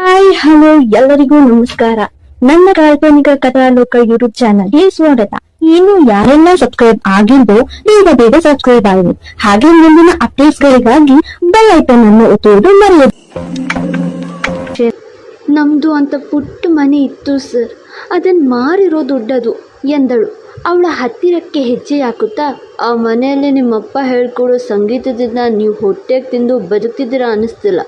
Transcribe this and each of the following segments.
Hi, hello, ಎಲ್ಲರಿಗೂ ನಮಸ್ಕಾರ. ನನ್ನ ಕಾಲ್ಪನಿಕ ಕಥಾಲೋಕ ಯೂಟ್ಯೂಬ್ ಚಾನಲ್ಗೆ ಸ್ವಾಗತ. ಇನ್ನು ಯಾರೆಲ್ಲ ಸಬ್ಸ್ಕ್ರೈಬ್ ಆಗಿಲ್ವೋ, ಬೇಗ ಬೇಗ ಸಬ್ಸ್ಕ್ರೈಬ್ ಆಗಿ ಹಾಗೆ ಮುಂದಿನ ಅಪ್ಡೇಟ್ಸ್ ಗಳಿಗಾಗಿ ಬೆಲ್ ಐಟನ್ ಅನ್ನು ಒತ್ತುವುದು ಮರೆಯದು. ನಮ್ದು ಅಂತ ಪುಟ್ಟ ಮನೆ ಇತ್ತು ಸರ್ ಅದನ್ ಮಾರಿರೋ ದೊಡ್ಡದು ಎಂದಳು. ಅವಳ ಹತ್ತಿರಕ್ಕೆ ಹೆಜ್ಜೆ ಹಾಕುತ್ತಾ, ಆ ಮನೆಯಲ್ಲಿ ನಿಮ್ಮಪ್ಪ ಹೇಳ್ಕೊಡೋ ಸಂಗೀತದಿಂದ ನೀವು ಹೊಟ್ಟೆಗೆ ತಿಂದು ಬದುಕ್ತಿದ್ದೀರಾ ಅನ್ನಿಸ್ತಿಲ್ಲ.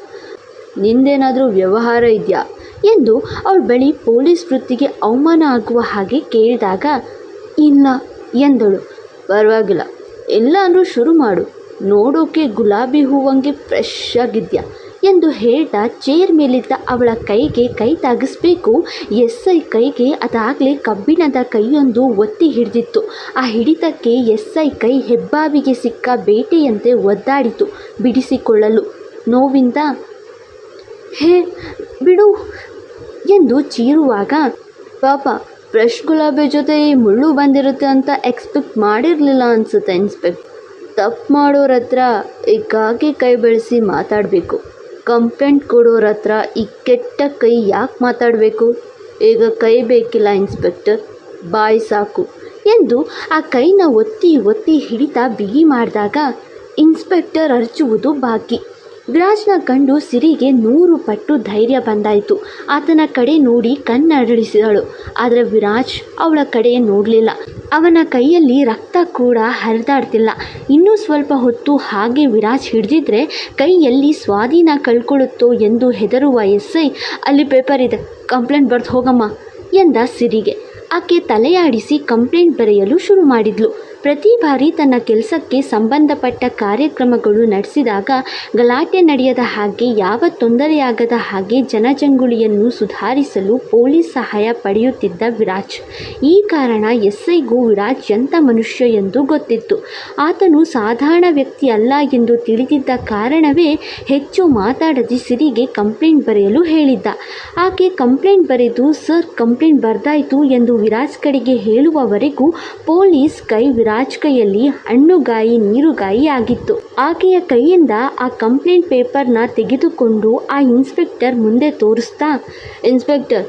ನಿಂದೇನಾದರೂ ವ್ಯವಹಾರ ಇದೆಯಾ? ಎಂದು ಅವಳ ಬಳಿ ಪೊಲೀಸ್ ವೃತ್ತಿಗೆ ಅವಮಾನ ಆಗುವ ಹಾಗೆ ಕೇಳಿದಾಗ, ಇಲ್ಲ ಎಂದಳು. ಪರವಾಗಿಲ್ಲ ಎಲ್ಲಾದರೂ ಶುರು ಮಾಡು. ನೋಡೋಕೆ ಗುಲಾಬಿ ಹೂವಂಗೆ ಫ್ರೆಶ್ ಆಗಿದ್ಯಾ? ಎಂದು ಹೇಳ್ತಾ ಚೇರ್ ಮೇಲಿದ್ದ ಅವಳ ಕೈಗೆ ಕೈ ತಾಗಿಸ್ಬೇಕು. ಎಸ್ ಐ ಕೈಗೆ ಅದಾಗಲೇ ಕಬ್ಬಿಣದ ಕೈಯೊಂದು ಒತ್ತಿ ಹಿಡಿದಿತ್ತು. ಆ ಹಿಡಿತಕ್ಕೆ ಎಸ್ ಐ ಕೈ ಹೆಬ್ಬಾವಿಗೆ ಸಿಕ್ಕ ಬೇಟೆಯಂತೆ ಒದ್ದಾಡಿತು. ಬಿಡಿಸಿಕೊಳ್ಳಲು ನೋವಿಂದ ಹೇ, ಬಿಡು ಎಂದು ಚೀರುವಾಗ ಪಾಪ ಫ್ರೆಶ್ ಗುಲಾಬಿ ಜೊತೆ ಈ ಮುಳ್ಳು ಬಂದಿರುತ್ತೆ ಅಂತ ಎಕ್ಸ್ಪೆಕ್ಟ್ ಮಾಡಿರಲಿಲ್ಲ ಅನಿಸುತ್ತೆ ಇನ್ಸ್ಪೆಕ್ಟ್ ತಪ್ಪು ಮಾಡೋರ ಹತ್ರ ಈಗಾಗಿ ಕೈ ಬೆಳೆಸಿ ಮಾತಾಡಬೇಕು. ಕಂಪ್ಲೇಂಟ್ ಕೊಡೋರ ಹತ್ರ ಈ ಕೆಟ್ಟ ಕೈ ಯಾಕೆ ಮಾತಾಡಬೇಕು? ಈಗ ಕೈ ಬೇಕಿಲ್ಲ ಇನ್ಸ್ಪೆಕ್ಟರ್ ಬಾಯಿ ಸಾಕು ಎಂದು ಆ ಕೈನ ಒತ್ತಿ ಒತ್ತಿ ಹಿಡಿತಾ ಬಿಗಿ ಮಾಡಿದಾಗ ಇನ್ಸ್ಪೆಕ್ಟರ್ ಅರಚುವುದು ಬಾಕಿ. ವಿರಾಜ್ನ ಕಂಡು ಸಿರಿಗೆ ನೂರು ಪಟ್ಟು ಧೈರ್ಯ ಬಂದಾಯಿತು. ಆತನ ಕಡೆ ನೋಡಿ ಕಣ್ಣರಳಿಸಿದಳು. ಆದರೆ ವಿರಾಜ್ ಅವಳ ಕಡೆ ನೋಡಲಿಲ್ಲ. ಅವನ ಕೈಯಲ್ಲಿ ರಕ್ತ ಕೂಡ ಹರಿದಾಡ್ತಿಲ್ಲ. ಇನ್ನೂ ಸ್ವಲ್ಪ ಹೊತ್ತು ಹಾಗೆ ವಿರಾಜ್ ಹಿಡಿದಿದ್ರೆ ಕೈಯಲ್ಲಿ ಸ್ವಾಧೀನ ಕಳ್ಕೊಳ್ಳುತ್ತೋ ಎಂದು ಹೆದರುವ ಎಸ್ ಅಲ್ಲಿ ಪೇಪರ್ ಇದೆ. ಕಂಪ್ಲೇಂಟ್ ಬರೆದು ಹೋಗಮ್ಮ ಎಂದ ಸಿರಿಗೆ. ಆಕೆ ತಲೆಯಾಡಿಸಿ ಕಂಪ್ಲೇಂಟ್ ಬರೆಯಲು ಶುರು ಮಾಡಿದ್ಲು. ಪ್ರತಿ ಬಾರಿ ತನ್ನ ಕೆಲಸಕ್ಕೆ ಸಂಬಂಧಪಟ್ಟ ಕಾರ್ಯಕ್ರಮಗಳು ನಡೆಸಿದಾಗ ಗಲಾಟೆ ನಡೆಯದ ಹಾಗೆ ಯಾವ ತೊಂದರೆಯಾಗದ ಹಾಗೆ ಜನಜಂಗುಳಿಯನ್ನು ಸುಧಾರಿಸಲು ಪೊಲೀಸ್ ಸಹಾಯ ಪಡೆಯುತ್ತಿದ್ದ ವಿರಾಜ್. ಈ ಕಾರಣ ಎಸ್ಐಗೂ ವಿರಾಜ್ ಎಂಥ ಮನುಷ್ಯ ಎಂದು ಗೊತ್ತಿತ್ತು. ಆತನು ಸಾಧಾರಣ ವ್ಯಕ್ತಿ ಅಲ್ಲ ಎಂದು ತಿಳಿದಿದ್ದ ಕಾರಣವೇ ಹೆಚ್ಚು ಮಾತಾಡದೆ ಸಿರಿಗೆ ಕಂಪ್ಲೇಂಟ್ ಬರೆಯಲು ಹೇಳಿದ್ದ. ಆಕೆ ಕಂಪ್ಲೇಂಟ್ ಬರೆದು, ಸರ್, ಕಂಪ್ಲೇಂಟ್ ಬರ್ದಾಯಿತು ಎಂದು ವಿರಾಜ್ ಕಡೆಗೆ ಹೇಳುವವರೆಗೂ ಪೊಲೀಸ್ ಕೈ ಕೈಯಲ್ಲಿ ಹಣ್ಣುಗಾಯಿ ನೀರುಗಾಯಿ ಆಗಿತ್ತು. ಆಕೆಯ ಕೈಯಿಂದ ಆ ಕಂಪ್ಲೇಂಟ್ ಪೇಪರ್ನ ತೆಗೆದುಕೊಂಡು ಆ ಇನ್ಸ್ಪೆಕ್ಟರ್ ಮುಂದೆ ತೋರಿಸ್ತಾ, ಇನ್ಸ್ಪೆಕ್ಟರ್,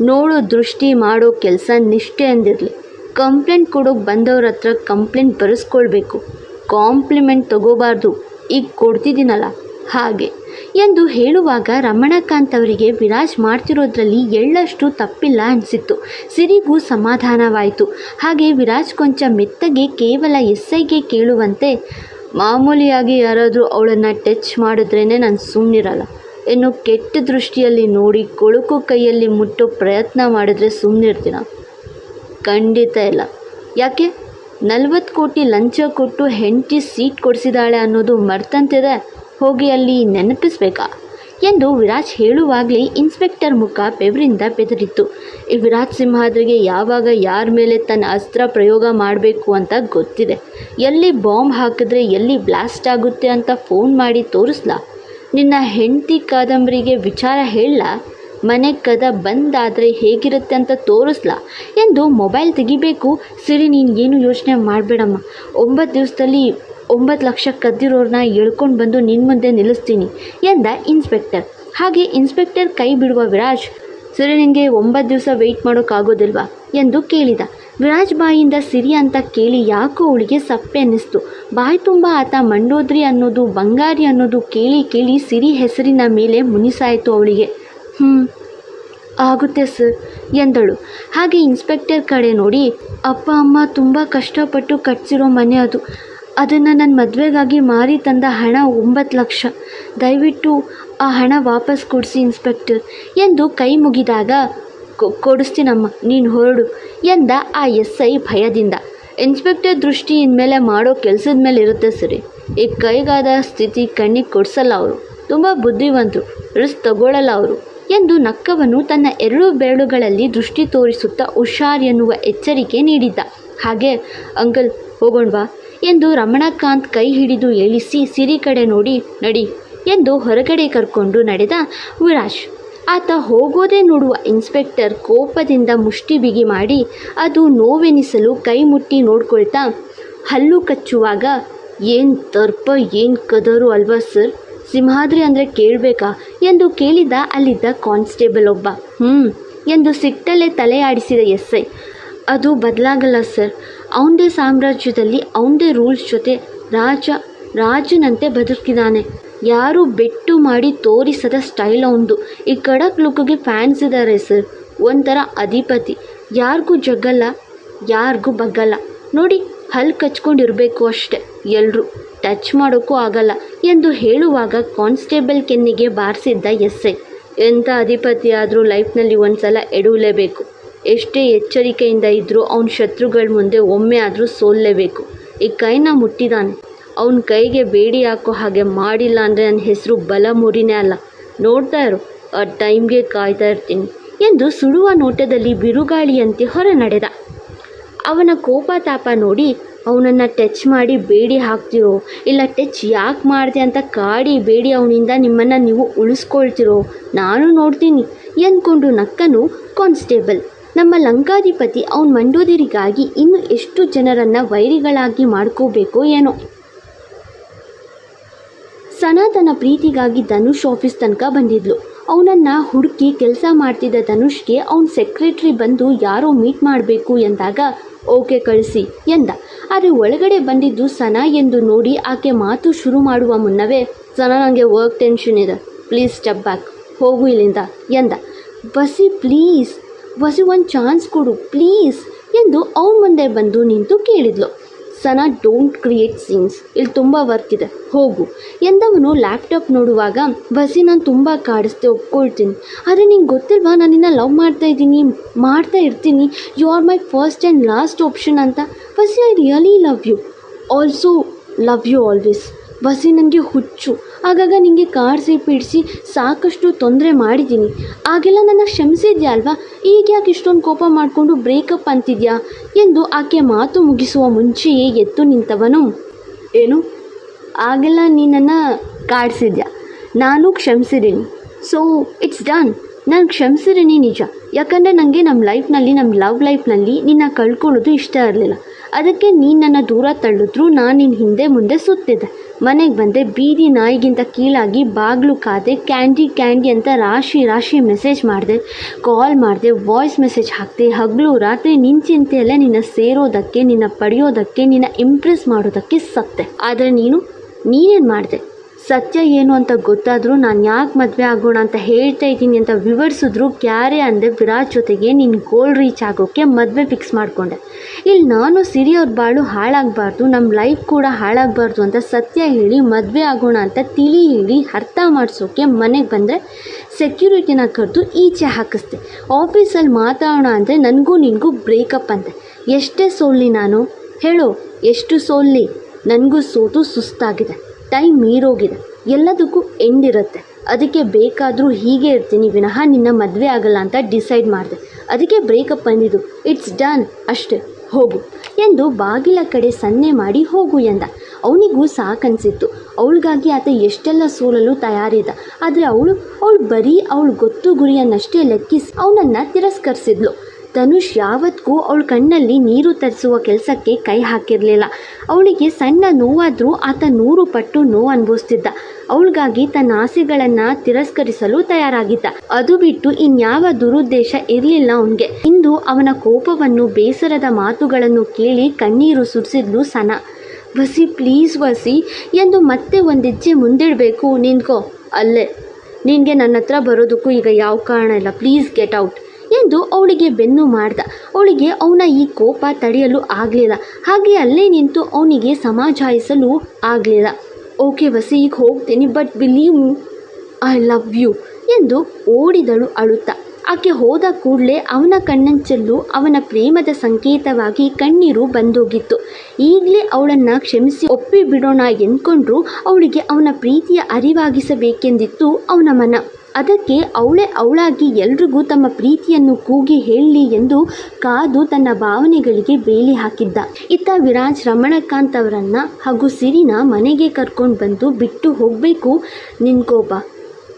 ನೋಡೋ ದೃಷ್ಟಿ ಮಾಡೋ ಕೆಲಸ ನಿಷ್ಠೆ ಅಂದಿರಲಿ. ಕಂಪ್ಲೇಂಟ್ ಕೊಡೋಕೆ ಬಂದವ್ರ ಹತ್ರ ಕಂಪ್ಲೇಂಟ್ ಬರೆಸ್ಕೊಳ್ಬೇಕು. ಕಾಂಪ್ಲಿಮೆಂಟ್ ತಗೋಬಾರ್ದು. ಈಗ ಕೊಡ್ತಿದ್ದೀನಲ್ಲ. ಹಾಗೆ. ಎಂದು ಹೇಳುವಾಗ ರಮಣಕಾಂತ್ ಅವರಿಗೆ ವಿರಾಜ್ ಮಾಡ್ತಿರೋದ್ರಲ್ಲಿ ಎಳ್ಳಷ್ಟು ತಪ್ಪಿಲ್ಲ ಅನಿಸಿತ್ತು. ಸಿರಿಗೂ ಸಮಾಧಾನವಾಯಿತು. ಹಾಗೆ ವಿರಾಜ್ ಕೊಂಚ ಮೆತ್ತಗೆ ಕೇವಲ ಎಸ್ ಐಗೆ ಕೇಳುವಂತೆ, ಮಾಮೂಲಿಯಾಗಿ ಯಾರಾದರೂ ಅವಳನ್ನು ಟಚ್ ಮಾಡಿದ್ರೇ ನಾನು ಸುಮ್ಮನಿರಲ್ಲ ಇನ್ನು ಕೆಟ್ಟ ದೃಷ್ಟಿಯಲ್ಲಿ ನೋಡಿ ಕೊಳುಕು ಕೈಯಲ್ಲಿ ಮುಟ್ಟೋ ಪ್ರಯತ್ನ ಮಾಡಿದ್ರೆ ಸುಮ್ಮನಿರ್ತೀನ ಖಂಡಿತ ಇಲ್ಲ. ಯಾಕೆ? ನಲ್ವತ್ತು ಕೋಟಿ ಲಂಚ ಕೊಟ್ಟು ಹೆಂಡತಿ ಸೀಟ್ ಕೊಡಿಸಿದಾಳೆ ಅನ್ನೋದು ಮರ್ತಂತಿದೆ. ಹೋಗಿ ಅಲ್ಲಿ ನೆನಪಿಸ್ಬೇಕಾ? ಎಂದು ವಿರಾಜ್ ಹೇಳುವಾಗಲೇ ಇನ್ಸ್ಪೆಕ್ಟರ್ ಮುಖ ಬೆವರಿಂದ ಬೆದರಿತ್ತು. ಈ ವಿರಾಜ್ ಸಿಂಹಾದ್ರಿಗೆ ಯಾವಾಗ ಯಾರ ಮೇಲೆ ತನ್ನ ಅಸ್ತ್ರ ಪ್ರಯೋಗ ಮಾಡಬೇಕು ಅಂತ ಗೊತ್ತಿದೆ. ಎಲ್ಲಿ ಬಾಂಬ್ ಹಾಕಿದ್ರೆ ಎಲ್ಲಿ ಬ್ಲಾಸ್ಟ್ ಆಗುತ್ತೆ ಅಂತ ಫೋನ್ ಮಾಡಿ ತೋರಿಸ್ಲಾ? ನಿನ್ನ ಹೆಂಡತಿ ಕಾದಂಬರಿಗೆ ವಿಚಾರ ಹೇಳಲಾ? ಮನೆ ಕದ ಬಂದಾದರೆ ಹೇಗಿರುತ್ತೆ ಅಂತ ತೋರಿಸ್ಲಾ? ಎಂದು ಮೊಬೈಲ್ ತೆಗಿಬೇಕು. ಸಿರಿ, ನೀನು ಏನು ಯೋಚನೆ ಮಾಡಬೇಡಮ್ಮ. ಒಂಬತ್ತು ದಿವಸದಲ್ಲಿ ಒಂಬತ್ತು ಲಕ್ಷ ಕದ್ದಿರೋರನ್ನ ಎಳ್ಕೊಂಡು ಬಂದು ನಿನ್ನ ಮುಂದೆ ನಿಲ್ಲಿಸ್ತೀನಿ ಎಂದ ಇನ್ಸ್ಪೆಕ್ಟರ್. ಹಾಗೆ ಇನ್ಸ್ಪೆಕ್ಟರ್ ಕೈ ಬಿಡುವ ವಿರಾಜ್, ಸರಿ ನಿನಗೆ ಒಂಬತ್ತು ದಿವಸ ವೆಯ್ಟ್ ಮಾಡೋಕ್ಕಾಗೋದಿಲ್ವಾ ಎಂದು ಕೇಳಿದ. ವಿರಾಜ್ ಬಾಯಿಂದ ಸಿರಿ ಅಂತ ಕೇಳಿ ಯಾಕೋ ಅವಳಿಗೆ ಸಪ್ಪೆ ಅನ್ನಿಸ್ತು. ಬಾಯಿ ತುಂಬ ಆತ ಮಂಡೋದ್ರಿ ಅನ್ನೋದು, ಬಂಗಾರಿ ಅನ್ನೋದು ಕೇಳಿ ಕೇಳಿ ಸಿರಿ ಹೆಸರಿನ ಮೇಲೆ ಮುನಿಸಾಯಿತು ಅವಳಿಗೆ. ಹ್ಞೂ ಆಗುತ್ತೆ ಸರ್ ಎಂದಳು. ಹಾಗೆ ಇನ್ಸ್ಪೆಕ್ಟರ್ ಕಡೆ ನೋಡಿ, ಅಪ್ಪ ಅಮ್ಮ ತುಂಬ ಕಷ್ಟಪಟ್ಟು ಕಟ್ಸಿರೋ ಮನೆ ಅದು. ಅದನ್ನು ನನ್ನ ಮದುವೆಗಾಗಿ ಮಾರಿ ತಂದ ಹಣ ಒಂಬತ್ತು ಲಕ್ಷ. ದಯವಿಟ್ಟು ಆ ಹಣ ವಾಪಸ್ ಕೊಡಿಸಿ, ಇನ್ಸ್ಪೆಕ್ಟರ್. ಎಂದು ಕೈ ಮುಗಿದಾಗ, "ಕೊ- ಕೊಡಿಸ್ತೀನಮ್ಮ, ನೀನು ಹೊರಡು, ಎಂದ ಆ ಎಸ್ ಐ ಭಯದಿಂದ. ಇನ್ಸ್ಪೆಕ್ಟರ್ ದೃಷ್ಟಿ ಇನ್ಮೇಲೆ ಮಾಡೋ ಕೆಲಸದ ಮೇಲೆ ಇರುತ್ತೆ ಸರಿ. ಈ ಕೈಗಾದ ಸ್ಥಿತಿ ಕಣ್ಣಿಗೆ ಕೊಡಿಸಲ್ಲ ಅವರು. ತುಂಬ ಬುದ್ಧಿವಂತರು, ರಿಸ್ಕ್ ತಗೊಳ್ಳಲ್ಲ ಅವರು, ಎಂದು ನಕ್ಕವನು ತನ್ನ ಎರಡು ಬೆರಳುಗಳಲ್ಲಿ ದೃಷ್ಟಿ ತೋರಿಸುತ್ತಾ ಹುಷಾರ್ ಎನ್ನುವ ಎಚ್ಚರಿಕೆ ನೀಡಿದ್ದ. ಹಾಗೆ, ಅಂಕಲ್ ಹೋಗೋಣವಾ ಎಂದು ರಮಣಕಾಂತ್ ಕೈ ಹಿಡಿದು ಏಳಿಸಿ ಸಿರಿ ಕಡೆ ನೋಡಿ, ನಡಿ ಎಂದು ಹೊರಗಡೆ ಕರ್ಕೊಂಡು ನಡೆದ ವಿರಾಜ್. ಆತ ಹೋಗೋದೇ ನೋಡುವ ಇನ್ಸ್ಪೆಕ್ಟರ್ ಕೋಪದಿಂದ ಮುಷ್ಟಿ ಬಿಗಿ ಮಾಡಿ, ಅದು ನೋವೆನಿಸಲು ಕೈ ಮುಟ್ಟಿ ನೋಡ್ಕೊಳ್ತಾ ಹಲ್ಲು ಕಚ್ಚುವಾಗ, ಏನು ತರ್ಪ, ಏನು ಕದರು ಅಲ್ವಾ ಸರ್? ಸಿಂಹಾದ್ರಿ ಅಂದರೆ ಕೇಳಬೇಕಾ? ಎಂದು ಕೇಳಿದ ಅಲ್ಲಿದ್ದ ಕಾನ್ಸ್ಟೇಬಲ್ ಒಬ್ಬ. ಹ್ಞೂ ಎಂದು ಸಿಟ್ಟಲ್ಲೇ ತಲೆ ಆಡಿಸಿದ ಎಸ್ ಐ. ಅದು ಬದಲಾಗಲ್ಲ ಸರ್. ಅವನದೇ ಸಾಮ್ರಾಜ್ಯದಲ್ಲಿ ಅವನದೇ ರೂಲ್ಸ್ ಜೊತೆ ರಾಜ, ರಾಜನಂತೆ ಬದುಕಿದಾನೆ. ಯಾರು ಬೆಟ್ಟು ಮಾಡಿ ತೋರಿಸದ ಸ್ಟೈಲ್ ಅವನದು ಈ ಖಡಕ್ ಲುಕ್ಗೆ ಫ್ಯಾನ್ಸ್ ಇದ್ದಾರೆ ಸರ್ ಒಂಥರ ಅಧಿಪತಿ. ಯಾರಿಗೂ ಜಗ್ಗಲ್ಲ ಯಾರಿಗೂ ಬಗ್ಗಲ್ಲ. ನೋಡಿ, ಹಲ್ ಕಚ್ಕೊಂಡಿರಬೇಕು ಅಷ್ಟೆ. ಎಲ್ಲರೂ ಟಚ್ ಮಾಡೋಕ್ಕೂ ಆಗಲ್ಲ ಎಂದು ಹೇಳುವಾಗ ಕಾನ್ಸ್ಟೇಬಲ್ ಕೆನ್ನಿಗೆ ಬಾರಿಸಿದ್ದ ಎಸ್ ಐ ಎಂಥ ಅಧಿಪತಿ ಆದರೂ ಲೈಫ್ನಲ್ಲಿ ಒಂದ್ಸಲ ಎಡವಲೇಬೇಕು. ಎಷ್ಟೇ ಎಚ್ಚರಿಕೆಯಿಂದ ಇದ್ದರೂ ಅವನ ಶತ್ರುಗಳ ಮುಂದೆ ಒಮ್ಮೆ ಆದರೂ ಸೋಲ್ಲೇಬೇಕು. ಈ ಕೈನ ಮುಟ್ಟಿದಾನೆ. ಅವನ ಕೈಗೆ ಬೇಡಿ ಹಾಕೋ ಹಾಗೆ ಮಾಡಿಲ್ಲ ಅಂದರೆ ನನ್ನ ಹೆಸರು ಬಲ ಮುರಿನೇ ಅಲ್ಲ. ನೋಡ್ತಾ ಇರು, ಆ ಟೈಮ್ಗೆ ಕಾಯ್ತಾ ಇರ್ತೀನಿ. ಎಂದು ಸುಡುವ ನೋಟದಲ್ಲಿ ಬಿರುಗಾಳಿಯಂತೆ ಹೊರ ನಡೆದ. ಅವನ ಕೋಪ ತಾಪ ನೋಡಿ ಅವನನ್ನು ಟಚ್ ಮಾಡಿ ಬೇಡಿ ಹಾಕ್ತಿರೋ, ಇಲ್ಲ ಟಚ್ ಯಾಕೆ ಮಾಡಿದೆ ಅಂತ ಕಾಡಿ ಬೇಡಿ ಅವನಿಂದ ನಿಮ್ಮನ್ನು ನೀವು ಉಳಿಸ್ಕೊಳ್ತಿರೋ, ನಾನು ನೋಡ್ತೀನಿ, ಎಂದ್ಕೊಂಡು ನಕ್ಕನು ಕಾನ್ಸ್ಟೇಬಲ್. ನಮ್ಮ ಲಂಕಾಧಿಪತಿ ಅವನ ಮಂಡೋದರಿಗಾಗಿ ಇನ್ನು ಎಷ್ಟು ಜನರನ್ನು ವೈರಿಗಳಾಗಿ ಮಾಡ್ಕೋಬೇಕೋ ಏನೋ. ಸನಾ ತನ್ನ ಪ್ರೀತಿಗಾಗಿ ಧನುಷ್ ಆಫೀಸ್ ತನಕ ಬಂದಿದ್ಲು. ಅವನನ್ನು ಹುಡುಕಿ ಕೆಲಸ ಮಾಡ್ತಿದ್ದ ಧನುಷ್ಗೆ ಅವನ ಸೆಕ್ರೆಟ್ರಿ ಬಂದು ಯಾರೋ ಮೀಟ್ ಮಾಡಬೇಕು ಎಂದಾಗ, ಓಕೆ ಕಳಿಸಿ ಎಂದ. ಆದರೆ ಒಳಗಡೆ ಬಂದಿದ್ದು ಸನಾ ಎಂದು ನೋಡಿ ಆಕೆ ಮಾತು ಶುರು ಮಾಡುವ ಮುನ್ನವೇ, ಸನಾ ನನಗೆ ವರ್ಕ್ ಟೆನ್ಷನ್ ಇದೆ. ಪ್ಲೀಸ್ ಸ್ಟೆಪ್ ಬ್ಯಾಕ್ ಹೋಗು ಇಲ್ಲಿಂದ. ಎಂದ. ಬಸಿ ಪ್ಲೀಸ್ ಬಸಿ ಒಂದು ಚಾನ್ಸ್ ಕೊಡು, ಪ್ಲೀಸ್, ಎಂದು ಅವ್ರ ಮುಂದೆ ಬಂದು ನಿಂತು ಕೇಳಿದ್ಲು. Sana, don't create scenes. ಇಲ್ಲಿ ತುಂಬ ವರ್ಕ್ ಇದೆ. ಹೋಗು, ಎಂದವನು ಲ್ಯಾಪ್ಟಾಪ್ ನೋಡುವಾಗ ಬಸಿ ನಾನು ತುಂಬ ಕಾಡಿಸ್ದೆ, ಒಪ್ಕೊಳ್ತೀನಿ. ಆದರೆ ನಿಂಗೆ ಗೊತ್ತಿಲ್ವಾ, ನಾನು ನಿನ್ನ ಲವ್ ಮಾಡ್ತಾ ಇದ್ದೀನಿ, ಮಾಡ್ತಾ ಇರ್ತೀನಿ. You are my first and last option ಅಂತ. Basi I really love you also love you always Basi ನನಗೆ ಹುಚ್ಚು. ಆಗಾಗ ನಿಮಗೆ ಕಾಡಿಸಿ ಪೀಡಿಸಿ ಸಾಕಷ್ಟು ತೊಂದರೆ ಮಾಡಿದ್ದೀನಿ. ಆಗೆಲ್ಲ ನನ್ನ ಕ್ಷಮಿಸಿದ್ಯಾ ಅಲ್ವಾ ಈಗ ಯಾಕೆ ಇಷ್ಟೊಂದು ಕೋಪ ಮಾಡಿಕೊಂಡು ಬ್ರೇಕಪ್ ಅಂತಿದ್ಯಾ? ಎಂದು ಆಕೆ ಮಾತು ಮುಗಿಸುವ ಮುಂಚೆಯೇ ಎದ್ದು ನಿಂತವನು. ಏನು? ಆಗೆಲ್ಲ ನೀನನ್ನು ಕಾಡಿಸಿದ್ಯಾ? ನಾನು ಕ್ಷಮಿಸಿದ್ದೀನಿ. ಸೊ ಇಟ್ಸ್ ಡನ್ ನಾನು ಕ್ಷಮಿಸಿದ್ದೀನಿ ನಿಜ. ಯಾಕಂದರೆ ನನಗೆ ನಮ್ಮ ಲೈಫ್ನಲ್ಲಿ ನಮ್ಮ ಲವ್ ಲೈಫ್ನಲ್ಲಿ ನಿನ್ನ ಕಳ್ಕೊಳ್ಳೋದು ಇಷ್ಟ ಇರಲಿಲ್ಲ. ಅದಕ್ಕೆ ನೀನು ನನ್ನ ದೂರ ತಳ್ಳಿದ್ರು ನಾನು ನಿನ್ನ ಹಿಂದೆ ಮುಂದೆ ಸುತ್ತಿದ್ದೆ. ಮನೆಗೆ ಬಂದರೆ ಬೀದಿ ನಾಯಿಗಿಂತ ಕೀಳಾಗಿ ಬಾಗಿಲು ಕಾದೆ ಕ್ಯಾಂಡಿ ಕ್ಯಾಂಡಿ ಅಂತ ರಾಶಿ ರಾಶಿ ಮೆಸೇಜ್ ಮಾಡಿದೆ ಕಾಲ್ ಮಾಡಿದೆ ವಾಯ್ಸ್ ಮೆಸೇಜ್ ಹಾಕಿದೆ, ಹಗಲು ರಾತ್ರಿ ನಿನ್ನ ಚಿಂತೆಯಲ್ಲೇ ನಿನ್ನ ಸೇರೋದಕ್ಕೆ, ನಿನ್ನ ಪಡೆಯೋದಕ್ಕೆ, ನಿನ್ನ ಇಂಪ್ರೆಸ್ ಮಾಡೋದಕ್ಕೆ ಸತ್ತೆ. ಆದರೆ ನೀನು, ನೀನೇನು ಮಾಡಿದೆ? ಸತ್ಯ ಏನು ಅಂತ ಗೊತ್ತಾದರೂ ನಾನು ಯಾಕೆ ಮದುವೆ ಆಗೋಣ ಅಂತ ಹೇಳ್ತಾ ಇದ್ದೀನಿ ಅಂತ ವಿವರಿಸಿದ್ರು ಕ್ಯಾರೆ ಅಂದರೆ ವಿರಾಟ್ ಜೊತೆಗೆ ನಿನ್ನ ಗೋಲ್ ರೀಚ್ ಆಗೋಕ್ಕೆ ಮದುವೆ ಫಿಕ್ಸ್ ಮಾಡಿಕೊಂಡೆ. ಇಲ್ಲಿ ನಾನು ಸಿರಿಯವ್ರ ಬಾಳು ಹಾಳಾಗಬಾರ್ದು ನಮ್ಮ ಲೈಫ್ ಕೂಡ ಹಾಳಾಗಬಾರ್ದು ಅಂತ ಸತ್ಯ ಹೇಳಿ ಮದುವೆ ಆಗೋಣ ಅಂತ ತಿಳಿ ಹೇಳಿ ಅರ್ಥ ಮಾಡಿಸೋಕ್ಕೆ ಮನೆಗೆ ಬಂದರೆ ಸೆಕ್ಯೂರಿಟಿನ ಕರೆದು ಈಚೆ ಹಾಕಿಸ್ದೆ. ಆಫೀಸಲ್ಲಿ ಮಾತಾಡೋಣ ಅಂದರೆ ನನಗೂ ನಿನಗೂ ಬ್ರೇಕಪ್ ಅಂತೆ. ಎಷ್ಟೇ ಸೋಲ್ಲಿ ನಾನು, ಹೇಳು, ಎಷ್ಟು ಸೋಲ್ಲಿ ನನಗೂ ಸೋತು ಸುಸ್ತಾಗಿದೆ. ಟೈಮ್ ಮೀರೋಗಿದೆ. ಎಲ್ಲದಕ್ಕೂ ಎಂಡ್ ಇರುತ್ತೆ. ಅದಕ್ಕೆ ಬೇಕಾದರೂ ಹೀಗೆ ಇರ್ತೀನಿ. ವಿನಃ ನಿನ್ನ ಮದುವೆ ಆಗಲ್ಲ ಅಂತ ಡಿಸೈಡ್ ಮಾಡಿದೆ. ಅದಕ್ಕೆ ಬ್ರೇಕಪ್ ಬಂದಿದ್ದು. ಇಟ್ಸ್ ಡನ್ ಅಷ್ಟೇ. ಹೋಗು. ಎಂದು ಬಾಗಿಲ ಕಡೆ ಸನ್ನೆ ಮಾಡಿ ಹೋಗು ಎಂದ. ಅವನಿಗೂ ಸಾಕನ್ಸಿತ್ತು. ಅವಳಿಗಾಗಿ ಆತ ಎಷ್ಟೆಲ್ಲ ಸೋಲಲು ತಯಾರಿದ್ದ ಆದರೆ ಅವಳು ಅವಳು ಬರೀ ಅವಳು ಗೊತ್ತು ಗುರಿಯನ್ನಷ್ಟೇ ಲೆಕ್ಕಿಸಿ ಅವನನ್ನು ತಿರಸ್ಕರಿಸಿದ್ಲು. ಧನುಷ್ ಯಾವತ್ತಿಗೂ ಅವಳ ಕಣ್ಣಲ್ಲಿ ನೀರು ತರಿಸುವ ಕೆಲಸಕ್ಕೆ ಕೈ ಹಾಕಿರಲಿಲ್ಲ. ಅವಳಿಗೆ ಸಣ್ಣ ನೋವಾದರೂ ಆತ ನೂರು ಪಟ್ಟು ನೋವು ಅನುಭವಿಸ್ತಿದ್ದ. ಅವಳಿಗಾಗಿ ತನ್ನ ಆಸೆಗಳನ್ನು ತಿರಸ್ಕರಿಸಲು ತಯಾರಾಗಿದ್ದ. ಅದು ಬಿಟ್ಟು ಇನ್ಯಾವ ದುರುದ್ದೇಶ ಇರಲಿಲ್ಲ ಅವನಿಗೆ. ಇಂದು ಅವನ ಕೋಪವನ್ನು ಬೇಸರದ ಮಾತುಗಳನ್ನು ಕೇಳಿ ಕಣ್ಣೀರು ಸುರಿಸಿದ್ಲು ಸನ. ವಸಿ, ಪ್ಲೀಸ್ ವಸಿ, ಎಂದು ಮತ್ತೆ ಒಂದೆಜ್ಜೆ ಮುಂದಿಡಬೇಕು ನಿನ್ಕೋ ಅಲ್ಲೇ, ನಿನಗೆ ನನ್ನ ಹತ್ರ ಬರೋದಕ್ಕೂ ಈಗ ಯಾವ ಕಾರಣ ಇಲ್ಲ. Please get out. ಎಂದು ಅವಳಿಗೆ ಬೆನ್ನು ಮಾಡ್ದ. ಅವಳಿಗೆ ಅವನ ಈ ಕೋಪ ತಡೆಯಲು ಆಗಲಿಲ್ಲ. ಹಾಗೆ ಅಲ್ಲೇ ನಿಂತು ಅವನಿಗೆ ಸಮಾಜಾಯಿಸಲು ಆಗಲಿಲ್ಲ. ಓಕೆ ವಸಿ, ಈಗ ಹೋಗ್ತೀನಿ but believe I love you ಎಂದು ಓಡಿದಳು ಅಳುತ್ತಾ. ಆಕೆ ಹೋದ ಕೂಡಲೇ ಅವನ ಕಣ್ಣಂಚಲ್ಲೂ ಅವನ ಪ್ರೇಮದ ಸಂಕೇತವಾಗಿ ಕಣ್ಣೀರು ಬಂದೋಗಿತ್ತು. ಈಗಲೇ ಅವಳನ್ನು ಕ್ಷಮಿಸಿ ಒಪ್ಪಿ ಬಿಡೋಣ ಎಂದ್ಕೊಂಡ್ರು ಅವಳಿಗೆ ಅವನ ಪ್ರೀತಿಯ ಅರಿವಾಗಿಸಬೇಕೆಂದಿತ್ತು ಅವನ ಮನ. ಅದಕ್ಕೆ ಅವಳೇ ಅವಳಾಗಿ ಎಲ್ರಿಗೂ ತಮ್ಮ ಪ್ರೀತಿಯನ್ನು ಕೂಗಿ ಹೇಳಲಿ ಎಂದು ಕಾದು ತನ್ನ ಭಾವನೆಗಳಿಗೆ ಬೇಲಿ ಹಾಕಿದ್ದ. ಇತ್ತ ವಿರಾಜ್ ರಮಣಕಾಂತ್ ಅವರನ್ನ ಹಾಗೂ ಸಿರಿನ ಮನೆಗೆ ಕರ್ಕೊಂಡು ಬಂದು ಬಿಟ್ಟು ಹೋಗಬೇಕು ನಿನ್ಕೋಪ.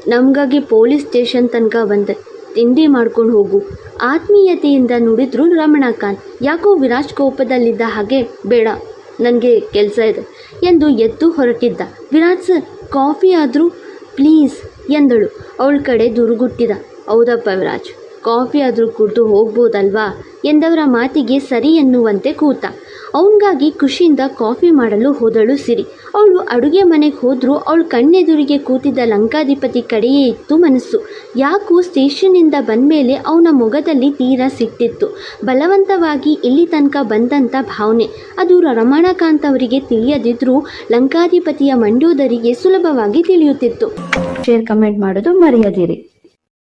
ನಮಗಾಗಿ ಪೊಲೀಸ್ ಸ್ಟೇಷನ್ ತನಕ ಬಂದೆ. ತಿಂಡಿ ಮಾಡ್ಕೊಂಡು ಹೋಗು. ಆತ್ಮೀಯತೆಯಿಂದ ನುಡಿದ್ರು ರಮಣಕಾಂತ್. ಯಾಕೋ ವಿರಾಜ್ ಕೋಪದಲ್ಲಿದ್ದ ಹಾಗೆ, ಬೇಡ, ನನಗೆ ಕೆಲಸ ಇದೆ ಎಂದು ಎದ್ದು ಹೊರಟಿದ್ದ. ವಿರಾಜ್ ಸರ್, ಕಾಫಿ ಆದರೂ? ಪ್ಲೀಸ್. ಎಂದಳು. ಅವಳ ಕಡೆ ದುರುಗುಟ್ಟಿದ, ಹೌದಪ್ಪ ವಿರಾಜ್ ಕಾಫಿ ಆದರೂ ಕುಡಿದು ಹೋಗ್ಬೋದಲ್ವಾ? ಎಂದವರ ಮಾತಿಗೆ ಸರಿ ಎನ್ನುವಂತೆ ಕೂತ. ಅವನಿಗಾಗಿ ಖುಷಿಯಿಂದ ಕಾಫಿ ಮಾಡಲು ಹೋದಳು ಸಿರಿ. ಅವಳು ಅಡುಗೆ ಮನೆಗೆ ಹೋದರೂ ಅವಳು ಕಣ್ಣೆದುರಿಗೆ ಕೂತಿದ್ದ ಲಂಕಾಧಿಪತಿ ಕಡೆಯೇ ಇತ್ತು ಮನಸ್ಸು. ಯಾಕೋ ಸ್ಟೇಷನ್ನಿಂದ ಬಂದಮೇಲೆ ಅವನ ಮೊಗದಲ್ಲಿ ತೀರಾ ಸಿಟ್ಟಿತ್ತು. ಬಲವಂತವಾಗಿ ಇಲ್ಲಿ ತನಕ ಬಂದಂಥ ಭಾವನೆ. ಅದು ರಮಣಕಾಂತ್ ಅವರಿಗೆ ತಿಳಿಯದಿದ್ದರೂ ಲಂಕಾಧಿಪತಿಯ ಮಂಡೋದರಿಗೆ ಸುಲಭವಾಗಿ ತಿಳಿಯುತ್ತಿತ್ತು. ಶೇರ್ ಕಮೆಂಟ್ ಮಾಡೋದು ಮರೆಯದಿರಿ.